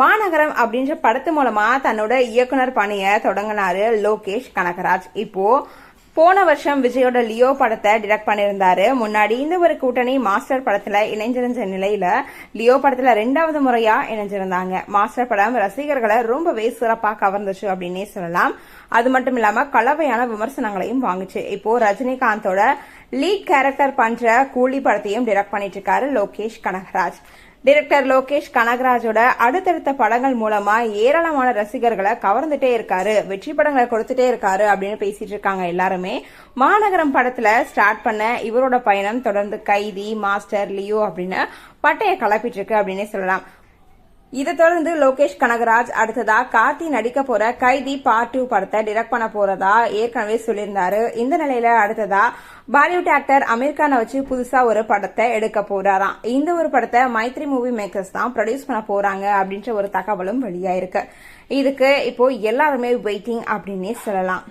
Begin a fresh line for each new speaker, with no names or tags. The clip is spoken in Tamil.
மாநகரம் அப்படின்ற படத்து மூலமா தன்னோட இயக்குனர் பணியை தொடங்கினாரு லோகேஷ் கனகராஜ். இப்போ போன வருஷம் விஜயோட லியோ படத்தை டிரெக்ட் பண்ணியிருந்தாரு. முன்னாடி இந்த ஒரு கூட்டணி மாஸ்டர் படத்துல இணைஞ்சிருந்த நிலையில லியோ படத்துல ரெண்டாவது முறையா இணைஞ்சிருந்தாங்க. மாஸ்டர் படம் ரசிகர்களை ரொம்பவே சிறப்பா கவர்ந்துச்சு அப்படின்னே சொல்லலாம். அது மட்டும் இல்லாம கலவையான விமர்சனங்களையும் வாங்குச்சு. இப்போ ரஜினிகாந்தோட லீட் கேரக்டர் பண்ற கூலி படத்தையும் டிரெக்ட் பண்ணிட்டு இருக்காரு லோகேஷ் கனகராஜ். டைரக்டர் லோகேஷ் கனகராஜோட அடுத்தடுத்த படங்கள் மூலமா ஏராளமான ரசிகர்களை கவர்ந்துட்டே இருக்காரு. வெற்றி படங்களை கொடுத்துட்டே இருக்காரு அப்படின்னு பேசிட்டு இருக்காங்க எல்லாருமே. மாநகரம் படத்துல ஸ்டார்ட் பண்ண இவரோட பயணம் தொடர்ந்து கைதி மாஸ்டர் லியோ அப்படின்னு பட்டையை கலப்பிட்டு இருக்கு அப்படின்னே சொல்லலாம். இதை தொடர்ந்து லோகேஷ் கனகராஜ் அடுத்ததா கார்த்தி நடிக்க போற கைதி பார்ட் டூ படத்தை டிரெக்ட் பண்ண போறதா ஏற்கனவே சொல்லியிருந்தாரு. இந்த நிலையில அடுத்ததா பாலிவுட் ஆக்டர் அமீர் கானை வச்சு புதுசா ஒரு படத்தை எடுக்க போறாராம். இந்த ஒரு படத்தை மைத்ரி மூவி மேக்கர்ஸ் தான் ப்ரொடியூஸ் பண்ண போறாங்க அப்படின்ற ஒரு தகவலும் வெளியாயிருக்கு. இதுக்கு இப்போ எல்லாருமே வெயிட்டிங் அப்படின்னே சொல்லலாம்.